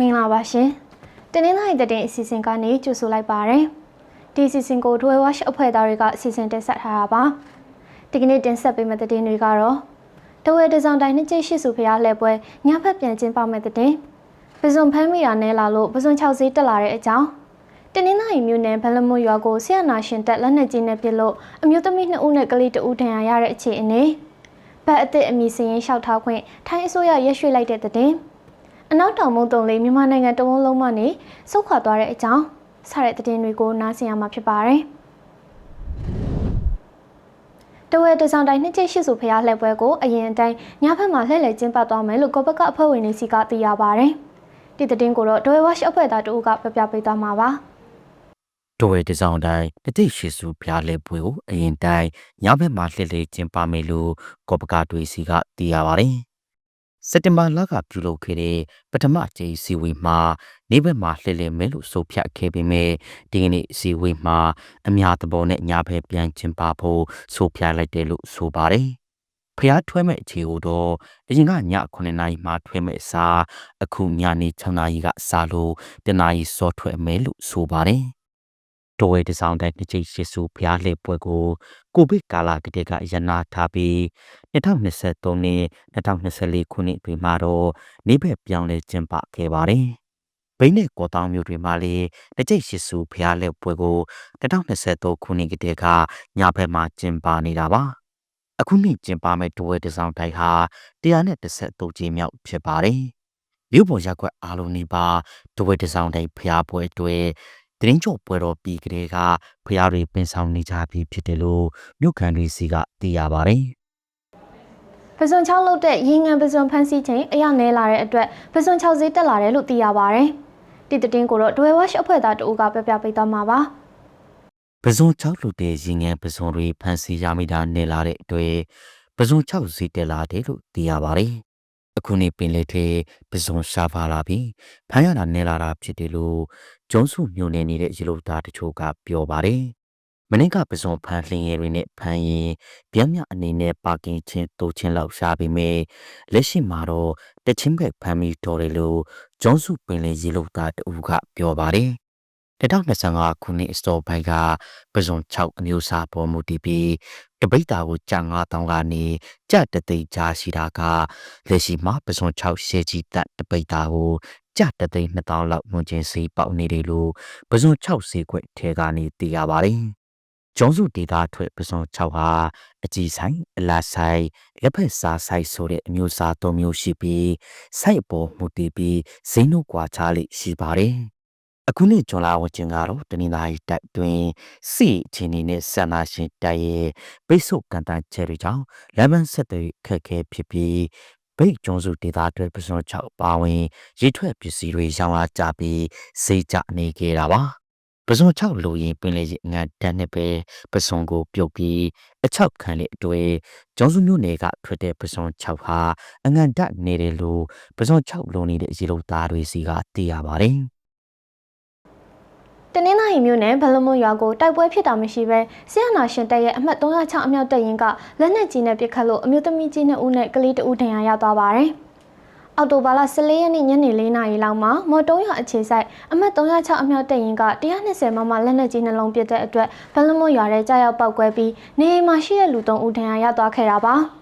မင်္ဂလာပါရှင်။တင်းနှင်းသားရဲ့တဲ့အစီအစဉ်ကနေကြိုဆိုလိုက်ပါရယ်။ဒီအစီအစဉ်ကို Dwell Watch အဖွဲ့သားတွေကအစီအစဉ်တင်ဆက်ထားတာပါ။ဒီကနေ့တင်ဆက်ပေးမယ့်သတင်းတွေကတော့တဝဲတစောင်းတိုင်းနှစ်ကျိတ်ရှိစုဖျားလှည့်ပွဲညဖက်ပြန်ကျင်းပမယ့်သတင်း။ပဇွန်ဖမ်းမိတာနဲ့လာလို့ပဇွန်6ဈေးတက်လာတဲ့အကြောင်းတင်းနှင်းသားရဲ့မြို့နယ်ဘလမွတ်ရွာကိုဆရာနာရှင်တက်လက်နက်ကြီးနဲ့ပစ်လို့အမျိုးသမီး2ဦးနဲ့ကလေး2ဦးဒဏ်ရာရတဲ့အခြေအနေ။ဘက်အစ်စ်အမည်စရင်လျှောက်ထားခွင့်ထိုင်းအစိုးရရက်ရွှေ့လိုက်တဲ့သတင်း။ အနောက်တောင်မုံတုံလေးမြန်မာနိုင်ငံတဝန်းလုံးမှနေစုခွာသွားတဲ့အကြောင်းစတဲ့သတင်းတွေကိုနားဆင်ရမှာဖြစ်ပါတယ်။တဝဲတစောင်းတိုင်းနှစ်ကျရှိစုဖျားလှည့်ပွဲကိုအရင်အတိုင်းညဘက်မှာလှည့်လည်ကျင်းပသွားမယ်လို့ကောပကအဖွဲ့ဝင်တွေစီကသိရပါတယ်။ဒီသတင်းကိုတော့ဒဝဲဝါရှ်အဖွဲ့သားတို့ကပြပြပေးသွားမှာပါ။တော်ဝဲတစောင်းတိုင်းတတိရှိစုဖျားလဲပွဲကိုအရင်တိုင်းညဘက်မှာလှည့်လည်ကျင်းပမယ်လို့ကောပကာတွေစီကသိရပါတယ်။ စက်တင်ဘာလကပြုလုပ်ခဲ့တဲ့ပထမကြိမ်စီဝေးမှာနေ့ဘက်မှာလှည့်လည်မယ်လို့ဆိုဖြတ်ခဲ့ပေမဲ့ဒီကနေ့စီဝေးမှာအများသဘောနဲ့ညဘက်ပြန်ကျင်းပဖို့ဆိုဖြတ်လိုက်တယ်လို့ဆိုပါတယ်။ဖျားထွဲမဲ့အခြေကိုတော့အရင်ကည9နာရီမှထွဲမဲ့အစားအခုညနေ6နာရီကစလို့တနာရီစောထွဲမယ်လို့ဆိုပါတယ်။ တော်ဝဲတစောင်းတဲ့နှစ်ကျိတ်ရှစ်စုဖျားလှည့်ပွဲကိုကိုဗစ်ကာလကတည်းကရနာထားပြီး2023နဲ့2024ခုနှစ်တွေမှာတော့နေဘက်ပြောင်းလဲကျင်းပခဲ့ပါတယ်။ဘိန်းနဲ့ကော်တောင်မြို့တွေမှာလည်းတကြိတ်ရှစ်စုဖျားလှည့်ပွဲကို2023ခုနှစ်ကတည်းကညဘက်မှာကျင်းပနေတာပါ။အခုနှစ်ကျင်းပမဲ့တော်ဝဲတစောင်းတိုင်းဟာ133ကြိမ်မြောက်ဖြစ်ပါတယ်။မြို့ပေါ်ရက်ွက်အားလုံးနေပါတော်ဝဲတစောင်းတိုင်းဖျားပွဲတွေ တရင်ကျော်ပွဲတော်ပြီးကလေးကဖျားတွေပင်ဆောင်နေကြပြီဖြစ်တယ်လို့မြို့ခံတွေစီကသိရပါတယ်။ပဇွန်6လုတ်တဲ့ရေငံပဇွန်ဖန်းစီချိန်အရောက်နေလာတဲ့အတွက်ပဇွန်6ဈေးတက်လာတယ်လို့သိရပါတယ်။ဒီသတင်းကိုတော့ဒွယ်ဝက်အဖွဲ့သားတို့ကပြပြပေးသွားမှာပါ။ပဇွန်6လူတဲ့ရင်ငယ်ပဇွန်တွေဖန်စီရမိတာနေလာတဲ့အတွက်ပဇွန်6ဈေးတက်လာတယ်လို့သိရပါတယ်။ အခုနေ့ပင်လေထဲပဇွန်ရှားပါလာပြီးဖမ်းရတာနေလာတာဖြစ်တယ်လို့ကျွန်းစုမြို့နယ်နေတဲ့ရေလုံသားတချို့ကပြောပါတယ်။မနေ့ကပဇွန်ဖမ်းလှင်ရတွေနဲ့ဖမ်းရင်ဗျမ်းမြအနေနဲ့ပါကင်ချင်းတိုးချင်းလောက်ရှားပြီးမြဲလက်ရှိမှာတော့တချင်းဘက်ဖမ်းပြီးတော်တယ်လို့ကျွန်းစုပင်လေရေလုံသားတူကပြောပါတယ်။ 2025ခုနှစ်စတော့ဘိုင်ကပဇွန်6အမျိုးအစားပေါ်မူတည်ပြီးတပိတ်တာကိုကြာ9000ကနေကြတသိန်းကြားရှိတာကလက်ရှိမှာပဇွန်6ရှဲကြီးတက်တပိတ်တာကိုကြတသိန်း2000လောက်မွန်ကျင်စီပေါက်နေတယ်လို့ပဇွန်6စီခွက်ထဲကနေသိရပါတယ်။ကျောင်းစုဒေတာထွက်ပဇွန်6ဟာအကြီးဆိုင်အလားဆိုင်လက်ဖက်စားဆိုင်ဆိုတဲ့အမျိုးအစား၃မျိုးရှိပြီးစိုက်ပေါ်မူတည်ပြီးဇိမ်းတို့ကွာခြားလိရှိပါတယ်။ အခုနှစ်ဇွန်လဝကျင်ကတော့တနင်္လာရီတိုက်တွင်စီချင်းနေနဲ့ဆန္ဒရှင်တိုက်ရဲ့ပိတ်ဆို့ကန်တန်းချဲတွေကြောင့်လမ်းမဆက်တွေခက်ခဲဖြစ်ပြီးဘိတ်ကျွန်းစုဒေသအတွက်ပစုံ6ပါဝင်ရေထွက်ပစ္စည်းတွေရောင်းလာကြပြီးစေးကြနေခဲ့တာပါပစုံ6လူရင်ပင်လေရေငတ်တန်းနဲ့ပဲပစုံကိုပြုတ်ပြီးအချောက်ခံလေအတွေ့ကျောင်းစုမျိုးနယ်ကထွက်တဲ့ပစုံ6ဟာအငန်တက်နေတယ်လို့ပစုံ6လုံးနေတဲ့ရေလုံသားတွေစီကသိရပါတယ်တ နင်္လာရီမြို့နယ်ဘလမွန်ရွာကိုတိုက်ပွဲဖြစ်တာမရှိဘဲဆရာနာရှင်တပ်ရဲ့အမှတ်306အမြောက်တပ်ရင်းကလက်နက်ကြီးနဲ့ပစ်ခတ်လို့အမျိုးသမီးကြီး2ဦးနဲ့ကလေး2ဦးဒဏ်ရာရသွားပါတယ်။အော်တိုဘာလ14ရက်နေ့ညနေ4နာရီလောက်မှာမော်တုံးရွာအခြေဆိုင်အမှတ်306အမြောက်တပ်ရင်းက120မမလက်နက်ကြီးနှလုံးပစ်တဲ့အတွက်ဘလမွန်ရွာထဲကြားရောက်ပောက်ကွဲပြီးနေအိမ်မှာရှိတဲ့လူ3ဦးဒဏ်ရာရသွားခဲ့တာပါ။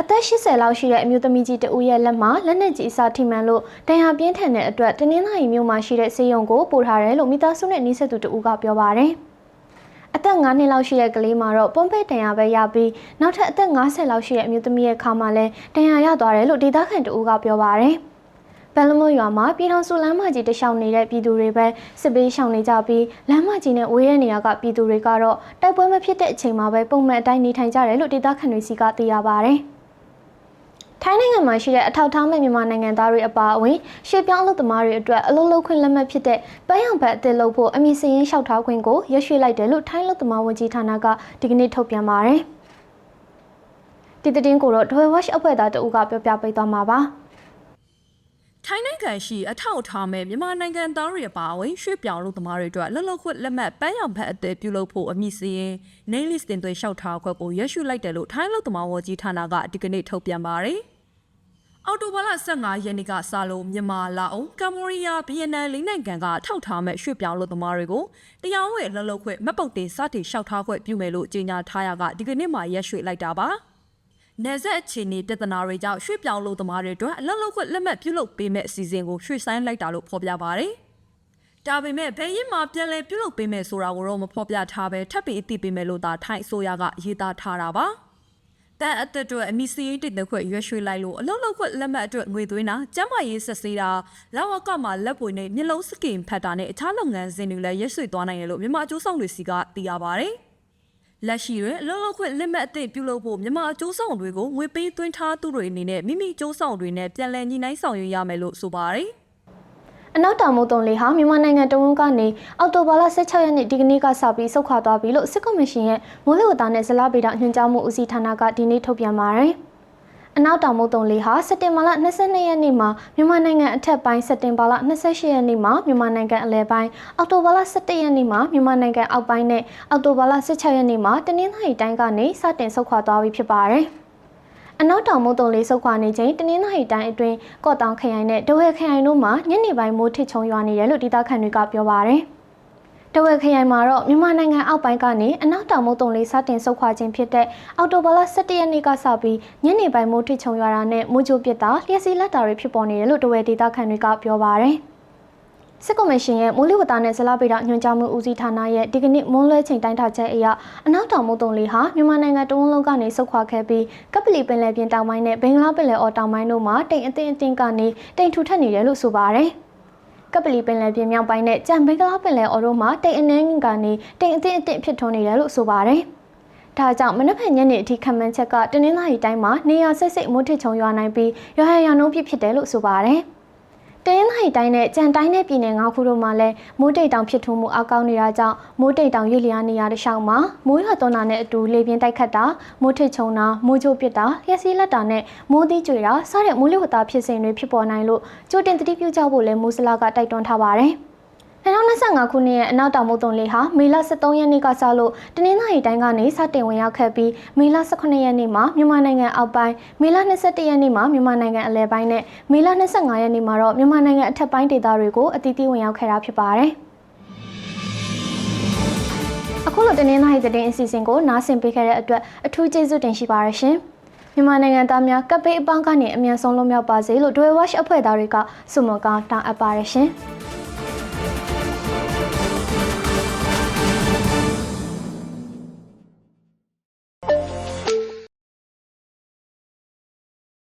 အသက်80လောက်ရှိတဲ့အမျိုးသမီးကြီးတဦးရဲ့လက်မှာလက်နက်ကြီးအစာထိမှန်လို့ဒဏ်ရာပြင်းထန်တဲ့အတွက်တင်းနှင်းသားရီမြို့မှာရှိတဲ့ဆေးရုံကိုပို့ထားတယ်လို့မိသားစုနဲ့နှိစက်သူတဦးကပြောပါတယ်။အသက်9နှစ်လောက်ရှိတဲ့ကလေးမှာတော့ပွန်ဖက်တန်ရာပဲရပြီးနောက်ထပ်အသက်50လောက်ရှိတဲ့အမျိုးသမီးရဲ့ခါမှာလည်းတန်ရာရသွားတယ်လို့ဒေသခံတဦးကပြောပါတယ်။ဘယ်လမွန်ရွာမှာပြည်တော်စုလမ်းမကြီးတလျှောက်နေတဲ့ပြည်သူတွေပဲစစ်ပေးရှောင်နေကြပြီးလမ်းမကြီးနဲ့ဝေးတဲ့နေရာကပြည်သူတွေကတော့တိုက်ပွဲမဖြစ်တဲ့အချိန်မှာပဲပုံမှန်အတိုင်းနေထိုင်ကြတယ်လို့ဒေသခံတွေစီကသိရပါတယ်။ ထိုင်းနိုင်ငံမှာရှိတဲ့အထောက်ထားမဲ့မြန်မာနိုင်ငံသားတွေအပါအဝင်ရှေ့ပြောင်းအလုပ်သမားတွေအတွက်အလုပ်လုပ်ခွင့်လက်မှတ်ဖြစ်တဲ့ပန်းရောင်ဘတ်အသစ်လုပ်ဖို့အမည်စရင်းလျှောက်ထားခွင့်ကိုရရှိလိုက်တယ်လို့ထိုင်းလုပ်သမားဝန်ကြီးဌာနကဒီကနေ့ထုတ်ပြန်ပါတယ်။ဒီသတင်းကိုတော့ Dwell Watch အဖွဲ့သားတအုပ်ကပြောပြပေးသွားမှာပါ။ထိုင်းနိုင်ငံရှိအထောက်အထားမဲ့မြန်မာနိုင်ငံသားတွေအပါအဝင်ရွှေ့ပြောင်းလူသမားတွေအတွက်လှလှခွတ်လက်မှတ်ပန်းရောင်ဘတ်အသက်ပြုလုပ်ဖို့အမည်စရင်း name list တင်သွင်းလျှောက်ထားခွက်ကိုရရှိလိုက်တယ်လို့ထိုင်းလူသမားဝကြီးဌာနကဒီကနေ့ထုတ်ပြန်ပါတယ်။ အော်တိုဘာလ15ရက်နေ့ကစလို့မြန်မာလာအောင်ကမ်ဘောဒီးယားဗီယက်နမ်လေးနိုင်ငံကထောက်ထားမဲ့ရွှေ့ပြောင်းလို့သမားတွေကိုတရားဝင်လှုပ်လှုပ်ခွင့်မပုတ်တင်စတင်လျှောက်ထားခွင့်ပြုမယ်လို့ကြေညာထားရကဒီကနေ့မှရက်ရွှေ့လိုက်တာပါ။နယ်ဆက်အခြေအနေပြဿနာတွေကြောင့်ရွှေ့ပြောင်းလို့သမားတွေအတွက်အလှုပ်လှုပ်ခွင့်လက်မှတ်ပြုလုပ်ပေးမဲ့အစီအစဉ်ကိုရွှေ့ဆိုင်းလိုက်တာလို့ဖော်ပြပါရယ်။ဒါပေမဲ့ဘယ်ရင်မှပြန်လဲပြုလုပ်ပေးမယ်ဆိုတာကိုတော့မဖော်ပြထားဘဲထပ်ပြီးအသိပေးမယ်လို့သာထိုင်းအစိုးရကရေးသားထားတာပါ။ တန်အသက်အတွက်အမိစီးတိတ်တဲ့ခွက်ရွှေ့ရွှေ့လိုက်လို့အလုံးလုံးခွက်လက်မှတ်အတွက်ငွေသွင်းတာကျန်းမာရေးဆက်ဆေးတာလောက်ဝကမှာလက်ပွေနဲ့မျက်လုံးစကင်ဖတ်တာနဲ့အခြားလုပ်ငန်းစဉ်တွေလည်းရွှေ့သွားနိုင်တယ်လို့မြန်မာအကျိုးဆောင်တွေစီကသိရပါဗျ။လက်ရှိတွင်အလုံးလုံးခွက်လက်မှတ်အသစ်ပြုလုပ်ဖို့မြန်မာအကျိုးဆောင်တွေကိုငွေပေးသွင်းထားသူတွေအနေနဲ့မိမိအကျိုးဆောင်တွေနဲ့ပြန်လည်ညှိနှိုင်းဆောင်ရွက်ရမယ်လို့ဆိုပါတယ်။ အနောက်တောင်မုတ်တုံလေးဟာမြန်မာနိုင်ငံတဝန်းကနေအောက်တိုဘာလ16ရက်နေ့ဒီကနေ့ကစပြီးဆုတ်ခွာသွားပြီလို့စစ်ကော်မရှင်ရဲ့မိုးလေဝသနဲ့ဇလဗေဒညွှန်ကြားမှုဦးစီးဌာနကဒီနေ့ထုတ်ပြန်ပါတယ်။အနောက်တောင်မုတ်တုံလေးဟာစက်တင်ဘာလ22ရက်နေ့မှာမြန်မာနိုင်ငံအထက်ပိုင်းစက်တင်ဘာလ28ရက်နေ့မှာမြန်မာနိုင်ငံအလယ်ပိုင်းအောက်တိုဘာလ17ရက်နေ့မှာမြန်မာနိုင်ငံအောက်ပိုင်းနဲ့အောက်တိုဘာလ16ရက်နေ့မှာတနင်္သာရီတိုင်းကနေစတင်ဆုတ်ခွာသွားပြီဖြစ်ပါတယ်။ အနောက်တောင်မုတ်တုံလေးဆုတ်ခွာနေချိန်တနင်္သာရီတိုင်းအတွင်းကော့တောင်ခရိုင်နဲ့တဝဲခရိုင်တို့မှာညနေပိုင်းမိုးထစ်ချုံရွာနေတယ်လို့ဒေသခံတွေကပြောပါရယ်။တဝဲခရိုင်မှာတော့မြန်မာနိုင်ငံအောက်ပိုင်းကနေအနောက်တောင်မုတ်တုံလေးစတင်ဆုတ်ခွာခြင်းဖြစ်တဲ့အော်တိုဘာလ17ရက်နေ့ကစပြီးညနေပိုင်းမိုးထစ်ချုံရွာတာနဲ့မိုးကြိုးပစ်တာလျှက်စီးလက်တာတွေဖြစ်ပေါ်နေတယ်လို့တဝဲဒေသခံတွေကပြောပါရယ်။ စစ်ကော်မရှင်ရဲ့မိုးလေဝသနဲ့ဇလဗေဒညွှန်ကြားမှုဦးစီးဌာနရဲ့ဒီကနေ့မွန်းလွဲချိန်တိုင်းထားချက်အရအနောက်တောင်မုတ်တုံလေးဟာမြန်မာနိုင်ငံတဝန်းလုံးကနေဆုတ်ခွာခဲ့ပြီးကပလီပင်လယ်ပြင်တောင်ပိုင်းနဲ့ဘင်္ဂလားပင်လယ်အော်တောင်ပိုင်းတို့မှာတိမ်အထင်အထင်ကနေတိမ်ထူထပ်နေတယ်လို့ဆိုပါတယ်။ကပလီပင်လယ်ပြင်မြောက်ပိုင်းနဲ့ကြံဘင်္ဂလားပင်လယ်အော်တို့မှာတိမ်အနှင်းကနေတိမ်အထင်အထင်ဖြစ်ထွန်းနေတယ်လို့ဆိုပါတယ်။ဒါကြောင့်မနက်ဖြန်ညနေအထိခံမှန်းချက်ကတနင်္လာရီတိုင်းမှာနေရာစိတ်စိတ်မိုးထစ်ချုံရွာနိုင်ပြီးရွာရရနှုံးပြဖြစ်တယ်လို့ဆိုပါတယ်။ တရင်ဟိုင်တိုင်းနဲ့ကြံတိုင်းနဲ့ပြည်နယ်၅ခုတို့မှာလည်းမိုးတိတ်တောင်ဖြစ်ထွန်းမှုအကောင်းနေတာကြောင့်မိုးတိတ်တောင်ရွေ့လျားနေရတဲ့ရှောင်းမှာမိုးရွာသွန်းတာနဲ့အတူလေပြင်းတိုက်ခတ်တာမိုးထစ်ချုံတာမိုးကြိုးပစ်တာလျှက်စီးလက်တာနဲ့မိုးသီးကြွေတာစတဲ့မိုးလေဝသဖြစ်စဉ်တွေဖြစ်ပေါ်နိုင်လို့ကြိုတင်သတိပြုကြဖို့လည်းမိုးစလာကတိုက်တွန်းထားပါတယ်။ 2025ခုနှစ်ရဲ့အနောက်တောင်မုတ်တုံလေးဟာမေလ23ရက်နေ့ကစလို့တနင်္လာရီတိုင်းကနေစတင်ဝင်ရောက်ခဲ့ပြီးမေလ18ရက်နေ့မှာမြန်မာနိုင်ငံအောက်ပိုင်းမေလ21ရက်နေ့မှာမြန်မာနိုင်ငံအလယ်ပိုင်းနဲ့မေလ25ရက်နေ့မှာတော့မြန်မာနိုင်ငံအထက်ပိုင်းဒေသတွေကိုအသီးသီးဝင်ရောက်ခဲ့တာဖြစ်ပါတယ်။အခုလိုတနင်္လာရီသတင်းအစီအစဉ်ကိုနားဆင်ပေးခဲ့တဲ့အတွက်အထူးကျေးဇူးတင်ရှိပါရရှင်။မြန်မာနိုင်ငံသားများကပ်ပေးအပေါင်းကနေအမြန်ဆုံးလွတ်မြောက်ပါစေလို့ Dwell Watch အဖွဲ့သားတွေကဆုမွန်ကောင်းတောင်းအပ်ပါရရှင်။